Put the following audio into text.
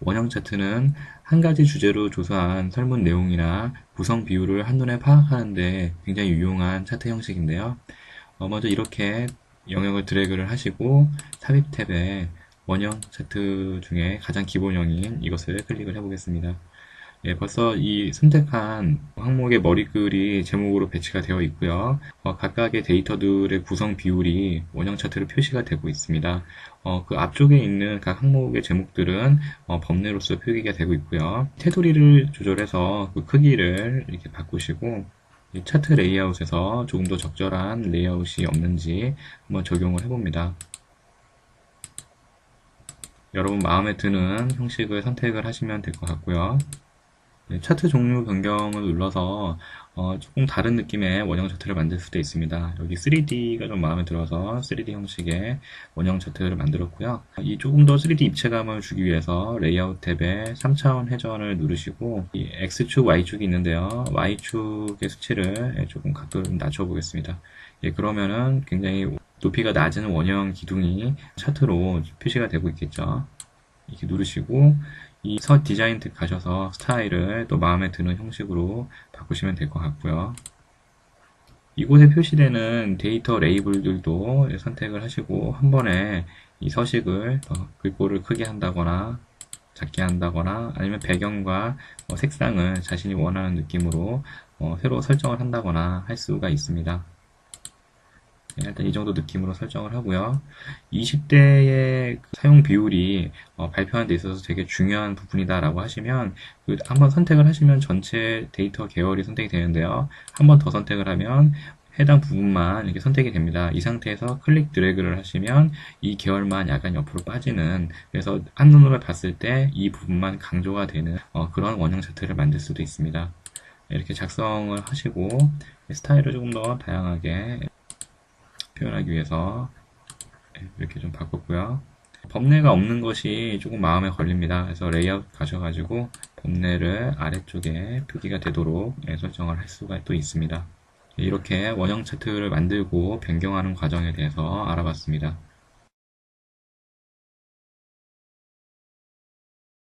원형 차트는 한 가지 주제로 조사한 설문 내용이나 구성 비율을 한눈에 파악하는데 굉장히 유용한 차트 형식인데요. 어, 먼저 이렇게 영역을 드래그를 하시고 삽입 탭에 원형 차트 중에 가장 기본형인 이것을 클릭을 해보겠습니다. 예, 벌써 이 선택한 항목의 머리글이 제목으로 배치가 되어 있고요. 어, 각각의 데이터들의 구성 비율이 원형 차트로 표시가 되고 있습니다. 어, 그 앞쪽에 있는 각 항목의 제목들은 어, 범례로서 표기가 되고 있고요. 테두리를 조절해서 그 크기를 이렇게 바꾸시고 이 차트 레이아웃에서 조금 더 적절한 레이아웃이 없는지 한번 적용을 해봅니다. 여러분 마음에 드는 형식을 선택을 하시면 될 것 같고요. 네, 차트 종류 변경을 눌러서 어, 조금 다른 느낌의 원형 차트를 만들 수도 있습니다. 여기 3D가 좀 마음에 들어서 3D 형식의 원형 차트를 만들었고요. 이 조금 더 3D 입체감을 주기 위해서 레이아웃 탭에 3차원 회전을 누르시고 이 X축, Y축이 있는데요. Y축의 수치를 조금 각도를 좀 낮춰보겠습니다. 예, 그러면은 굉장히 높이가 낮은 원형 기둥이 차트로 표시가 되고 있겠죠. 이렇게 누르시고 이 서 디자인 탭 가셔서 스타일을 또 마음에 드는 형식으로 바꾸시면 될 것 같고요. 이곳에 표시되는 데이터 레이블들도 선택을 하시고 한 번에 이 서식을 글꼴을 크게 한다거나 작게 한다거나 아니면 배경과 뭐 색상을 자신이 원하는 느낌으로 어, 새로 설정을 한다거나 할 수가 있습니다. 네, 일단 이 정도 느낌으로 설정을 하고요. 20대의 사용 비율이 어, 발표하는 데 있어서 되게 중요한 부분이다라고 하시면 그 한번 선택을 하시면 전체 데이터 계열이 선택이 되는데요. 한번 더 선택을 하면 해당 부분만 이렇게 선택이 됩니다. 이 상태에서 클릭 드래그를 하시면 이 계열만 약간 옆으로 빠지는 그래서 한눈으로 봤을 때 이 부분만 강조가 되는 어, 그런 원형 차트를 만들 수도 있습니다. 이렇게 작성을 하시고 스타일을 조금 더 다양하게 표현하기 위해서 이렇게 좀 바꿨고요. 범례가 없는 것이 조금 마음에 걸립니다. 그래서 레이아웃 가셔가지고 범례를 아래쪽에 표기가 되도록 설정을 할 수가 또 있습니다. 이렇게 원형 차트를 만들고 변경하는 과정에 대해서 알아봤습니다.